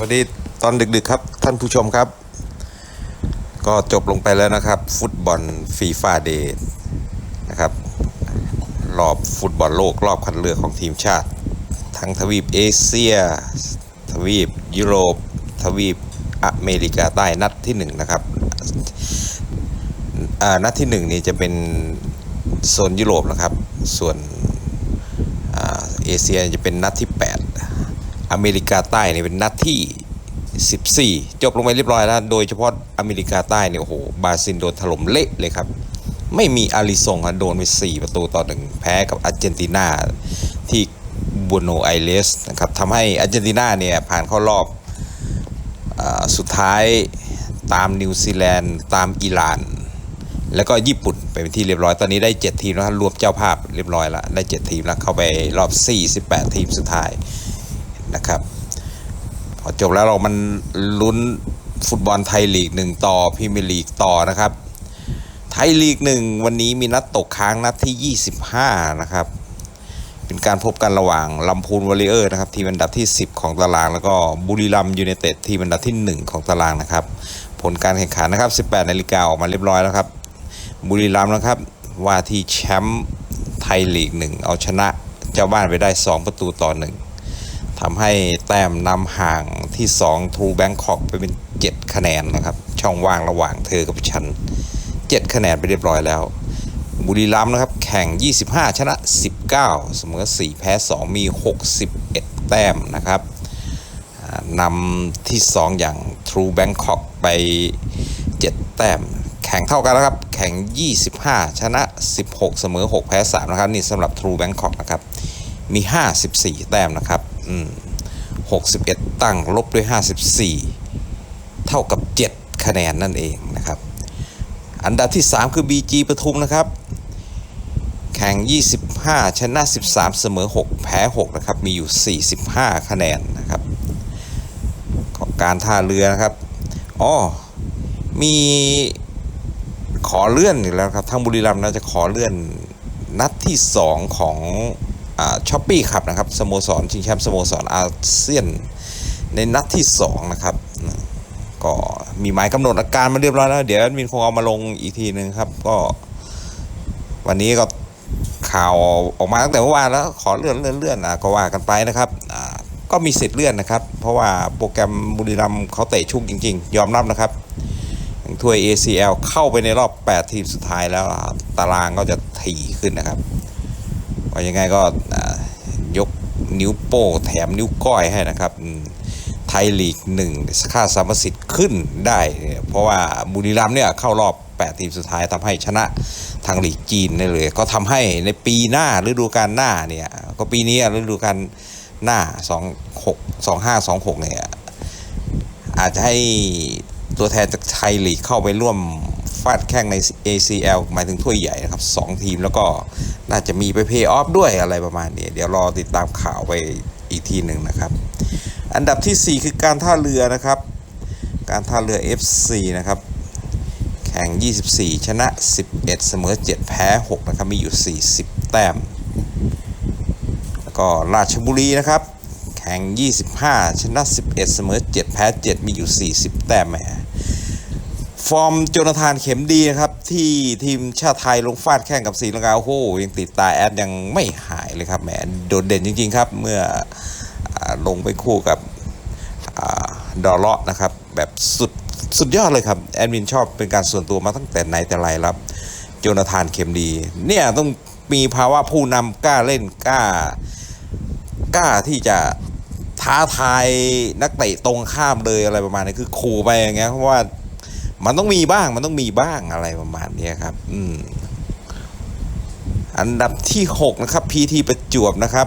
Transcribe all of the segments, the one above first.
วัสดีตอนดึกๆครับท่านผู้ชมครับ ก็จบลงไปแล้วนะครับ ฟุตบอลฟีฟ่าเดย์นะครับ รอบฟุตบอลโลกรอบคัดเลือกของทีมชาติ ทั้งทวีปเอเชีย ทวีปยุโรป ทวีปอเมริกาใต้นัดที่หนึ่งนะครับอ่านัดที่หนึ่งนี่จะเป็นโซนยุโรปนะครับ ส่วนอ่าเอเชียจะเป็นนัดที่ 8 อเมริกาใต้เนี่ยเป็นนัดที่ 14 จบลงไปเรียบร้อยแล้ว โดยเฉพาะอเมริกาใต้เนี่ยโอ้โหบราซิลโดนถล่มเละเลยครับ ไม่มีอาริซงครับโดนไป 4 ประตูต่อหนึ่งแพ้กับอาร์เจนตินาที่บูโนไอเรสนะครับทำให้อาร์เจนตินาเนี่ยผ่านเข้ารอบอสุดท้ายตามนิวซีแลนด์ตามอิหร่าน แล้วก็ญี่ปุ่นไปเป็นที่เรียบร้อยตอนนี้ได้ 7 ทีมแล้วครับรวมเจ้าภาพเรียบร้อยแล้วได้ 7 ทีมแล้วเข้าไปรอบ 48 ทีมสุดท้าย นะครับ พอจบแล้วเรามันลุ้นฟุตบอลไทยลีกหนึ่งต่อพรีเมียร์ลีกต่อนะครับ ไทยลีกหนึ่งวันนี้มีนัดตกค้างนัดที่ 25 นะครับ เป็นการพบกันระหว่างลำพูนวอริเออร์นะครับทีมอันดับที่ 10 ของตาราง แล้วก็บุรีรัมย์ยูไนเต็ดทีมอันดับที่ 1 ของตารางนะครับ ผลการแข่งขันนะครับ 18นาฬิกาออกมาเรียบร้อยแล้วครับ บุรีรัมนะครับว่าที่แชมป์ไทยลีกหนึ่งเอาชนะเจ้าบ้านไปได้ 2 ประตูต่อหนึ่ง ทำให้แต้มนำห่างที่2 True Bangkok ไปเป็น 7 คะแนนนะครับ ช่องว่างระหว่างเธอกับฉัน 7 คะแนนไปเรียบร้อยแล้ว บุรีรัมย์นะครับ แข่ง 25 ชนะ 19 เสมอ 4 แพ้ 2 มี 61 แต้มนะครับนำที่ 2 อย่าง True Bangkok ไป 7 แต้ม แข่งเท่ากันแล้วครับ แข่ง 25 ชนะ 16 เสมอ 6 แพ้ 3 นะครับ นี่สำหรับ True Bangkok นะครับ มี 54 แต้มนะครับ 61 ตั้งลบด้วย 54 เท่ากับ 7 คะแนนนั่นเองนะครับ อันดับที่ 3 คือ BG ปทุมนะครับ แข่ง 25 ชนะ 13 เสมอ 6 แพ้ 6 นะครับ มีอยู่ 45 คะแนนนะครับ ของการท่าเรือนะครับอ๋อมีขอเลื่อนอีกแล้วครับทางบุรีรัมย์น่าจะขอเลื่อนนัดที่ 2 ของ ช้อปปี้ครับนะครับสโมสรชิงแชมป์สโมสรอาเซียนในนัดที่ 2 นะครับก็มีหมายกำหนดอาการมาเรียบร้อยแล้ว เดี๋ยวมินคงเอามาลงอีกทีหนึ่งครับ ก็วันนี้ก็ข่าวออกมาตั้งแต่เมื่อวานแล้วขอเลื่อนเลื่อนเลื่อนะก็ว่ากันไปนะครับก็มีสิทธิ์เลื่อนนะครับ เพราะว่าโปรแกรมบุรีรัมย์เขาเตะชุกจริง ๆ ยอมรับนะครับถ้วย ACL เข้าไปในรอบ 8 ทีมสุดท้ายแล้ว ตารางก็จะถี่ขึ้นนะครับ ว่ายังไงก็ยกนิ้วโป้งแถมนิ้วก้อยให้นะครับไทยลีกหนึ่งค่าสามสิทธิ์ขึ้นได้เนี่ยเพราะว่าบุรีรัมย์เนี่ยเข้ารอบ 8 ทีมสุดท้ายทำให้ชนะทางลีกจีนได้เลย ก็ทำให้ในปีหน้าฤดูกาลหน้าเนี่ยก็ปีนี้ฤดูกาลหน้า 26 25 26เนี่ยอาจจะให้ตัวแทนจากไทยลีกเข้าไปร่วม ฟาดแข่งใน ACL หมายถึงถ้วยใหญ่นะครับ 2 ทีมแล้วก็น่าจะมีไปเพย์ออฟด้วยอะไรประมาณนี้ เดี๋ยวรอติดตามข่าวไปอีกทีหนึ่งนะครับ อันดับที่ 4 คือการท่าเรือนะครับ การท่าเรือ FC นะครับ แข่ง 24 ชนะ 11 เสมอ 7 แพ้ 6 นะครับ มีอยู่ 40 แต้ม แล้วก็ราชบุรีนะครับ แข่ง 25 ชนะ 11 เสมอ 7 แพ้ 7 มีอยู่ 40 แต้มแหม ฟอร์มโจนาธานเข็มดีนะครับ ที่ทีมชาติไทยลงฟาดแข่งกับศรีลังกาโอ้โหยังติดตาแอดยังไม่หายเลยครับแหมโดดเด่นจริงๆครับ เมื่ออลงไปคู่กับอดอลเลาะนะครับ แบบสุดสุดยอดเลยครับ แอดมินชอบเป็นการส่วนตัวมาตั้งแต่ไหนแต่ไรครับ โจนาธานเข็มดี เนี่ยต้องมีภาวะผู้นำกล้าเล่นกล้ากล้าที่จะท้าทายนักเตะตรงข้ามเลยอะไรประมาณนี้คือขู่ไปอย่างเงี้ยเพราะว่า มันต้องมีบ้างมันต้องมีบ้างอะไรประมาณนี้ครับ อืม อันดับที่ 6 นะครับ PT ประจวบนะครับ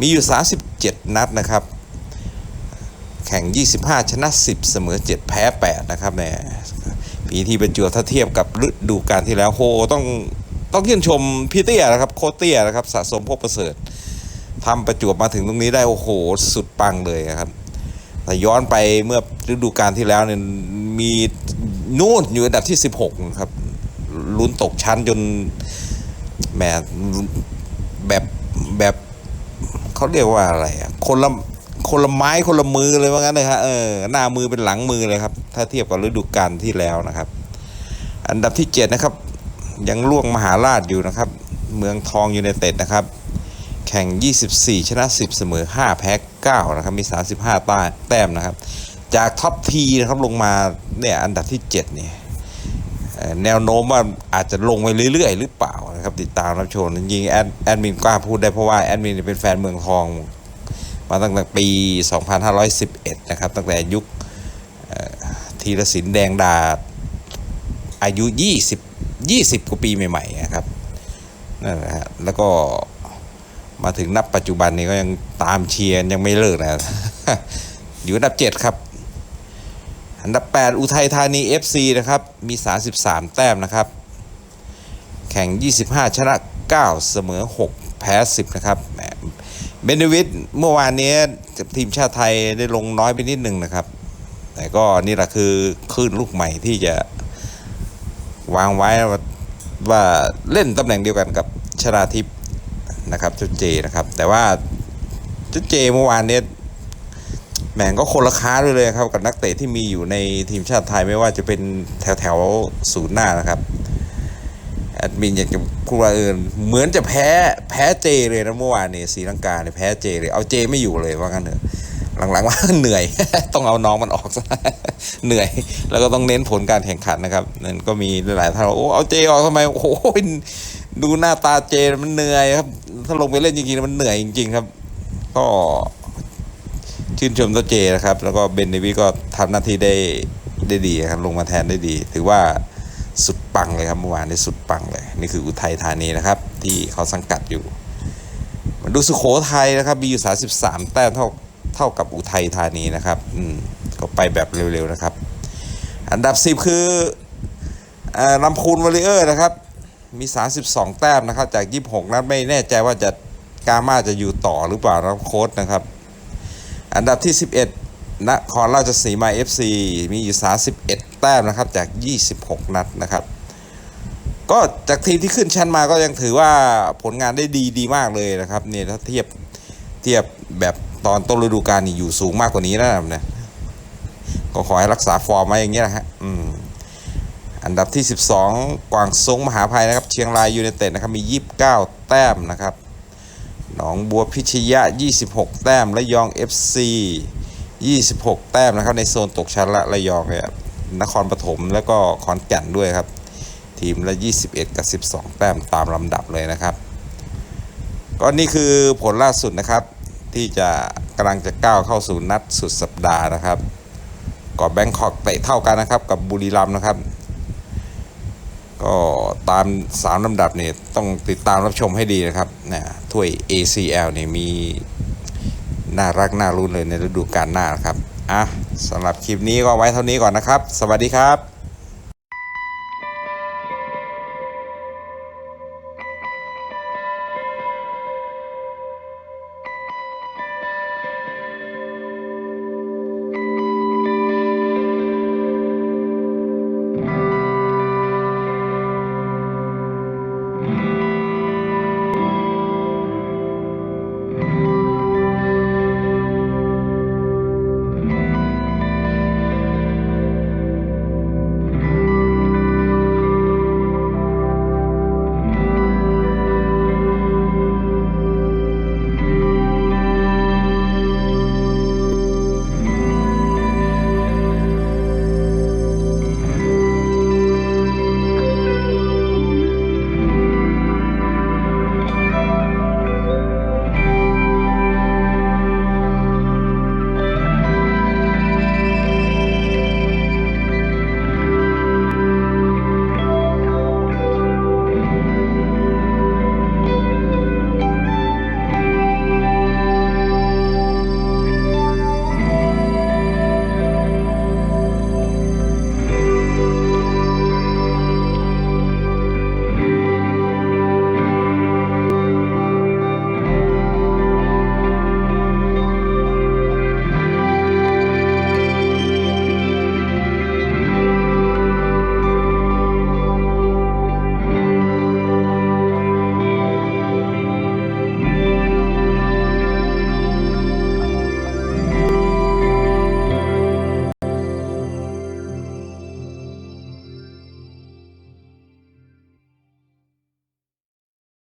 มีอยู่ 37 นัดนะครับ แข่ง 25 ชนะ 10 เสมอ 7 แพ้ 8 นะครับเนี่ยพีทีประจวบถ้าเทียบกับฤดูกาลที่แล้วโหต้องต้องชื่นชมพี่เตี้ยนะครับโคเตี้ยนะครับ สะสมพบประเสริฐทำประจวบมาถึงตรงนี้ได้โอ้โห สุดปังเลยครับ แต่ย้อนไปเมื่อฤดูกาลที่แล้วเนี่ยมีนู่นอยู่อันดับที่ 16 ครับ ลุ้นตกชั้นจนแหมแบบแบบเขาเรียกว่าอะไรอะคนละคนละไม้คนละมือเลยว่างั้นเลยฮะเออหน้ามือเป็นหลังมือเลยครับ ถ้าเทียบกับฤดูกาลที่แล้วนะครับ อันดับที่ 7 นะครับ ยังล่วงมหาราชอยู่นะครับ เมืองทองยูไนเต็ดนะครับ แข่ง 24 ชนะ 10 เสมอ 5 แพ้ 9 นะครับ มี 35ต้าแต้มนะครับ จากท็อปทีนะครับลงมาเนี่ยอันดับที่ 7 เนี่ยแนวโน้มว่าอาจจะลงไปเรื่อยๆ หรือเปล่านะครับ ติดตามรับชมจริงแอดแอดมินกล้าพูดได้เพราะว่าแอดมินเป็นแฟนเมืองทอง มาตั้งแต่ปี 2511 นะครับ ตั้งแต่ยุคธีรศิลป์แดงดาอายุ 20 20 กว่าปีใหม่ๆนะครับนั่นแหละฮะแล้วก็ มาถึงนับปัจจุบันนี้ก็ยังตามเชียร์ยังไม่เลิกนะอยู่อันดับ 7 ครับ อันดับ 8 อุทัยธานี FC นะครับ มี 33 แต้มนะครับ แข่ง 25 ชนะ 9 เสมอ 6 แพ้ 10 นะครับเบนวิดเมื่อวานนี้ทีมชาติไทยได้ลงน้อยไปนิดหนึ่งนะครับ แต่ก็นี่แหละคือคลื่นลูกใหม่ที่จะวางไว้ว่าเล่นตำแหน่งเดียวกันกับชนาทิพย์ นะครับเจุเจนะครับ แต่ว่าเจุเจเมื่อวานเนี้ยแหม่งก็คนละค้าด้วยเลยครับ กับนักเตะที่มีอยู่ในทีมชาติไทยไม่ว่าจะเป็นแถวแถวศูนย์หน้านะครับแอดมินอยากจะพูดว่าเออเหมือนจะแพ้แพ้เจเลยนะเมื่อวานนี้ศรีลังกาเนี่ยแพ้เจเลยเอาเจไม่อยู่เลยว่างั้นเถอะหลังๆว่าเหนื่อย ต้องเอาน้องมันออกซะเหนื่อย แล้วก็ต้องเน้นผลการแข่งขันนะครับนั่นก็มีหลายท่านบอกโอ้เอาเจออกทำไมโอ้โหดูหน้าตาเจมันเหนื่อยครับ ถ้าลงไปเล่นจริงๆมันเหนื่อยจริง ๆ ครับ ก็ชื่นชมตัวเจนะครับ แล้วก็เบนเดวิก็ทำหน้าที่ได้ได้ดีครับลงมาแทนได้ดี ถือว่าสุดปังเลยครับเมื่อวานนี้สุดปังเลย นี่คืออุทัยธานีนะครับ ที่เขาสังกัดอยู่มาดูสุโขทัยนะครับมีอยู่33แต้มเท่าเท่ากับอุทัยธานีนะครับอืมก็ไปแบบเร็วๆนะครับ อันดับ 10 คืออลำพูนวอริเออร์นะครับ มี 32 แต้มนะครับ จาก 26 นัดไม่แน่ใจว่าจะกามาจะอยู่ต่อหรือเปล่าครับโค้ชนะครับ อันดับที่ 11นครราชสีมา FC มีอยู่ 31 แต้มนะครับจาก 26 นัดนะครับ ก็จากทีมที่ขึ้นชั้นมาก็ยังถือว่าผลงานได้ดีดีมากเลยนะครับเนี่ยถ้าเทียบเทียบแบบตอนต้นฤดูกาลนี่อยู่สูงมากกว่านี้นะครับเนี่ยก็ขอให้รักษาฟอร์มไว้อย่างเงี้ยนะฮะอืม อันดับที่ 12 กวางซงมหาภัยนะครับ เชียงรายยูไนเต็ดนะครับมี 29 แต้มนะครับ หนองบัวพิชยะ 26 แต้มและยอง FC 26 แต้มนะครับในโซนตกชั้นละระยองเนี่ยนครปฐมแล้วก็ขอนแก่นด้วยครับ ทีมละ 21 กับ 12 แต้มตามลำดับเลยนะครับ ก็นี่คือผลล่าสุดนะครับ ที่จะกำลังจะก้าวเข้าสู่นัดสุดสัปดาห์นะครับก็แบงคอกเตะเท่ากันนะครับกับบุรีรัมย์นะครับ ก็ตามสามลำดับเนี่ยต้องติดตามรับชมให้ดีนะครับนะถ้วย ACL เนี่ยมีน่ารักน่ารุ้นเลยในฤดูกาลหน้านะครับอะสำหรับคลิปนี้ก็ไว้เท่านี้ก่อนนะครับ สวัสดีครับ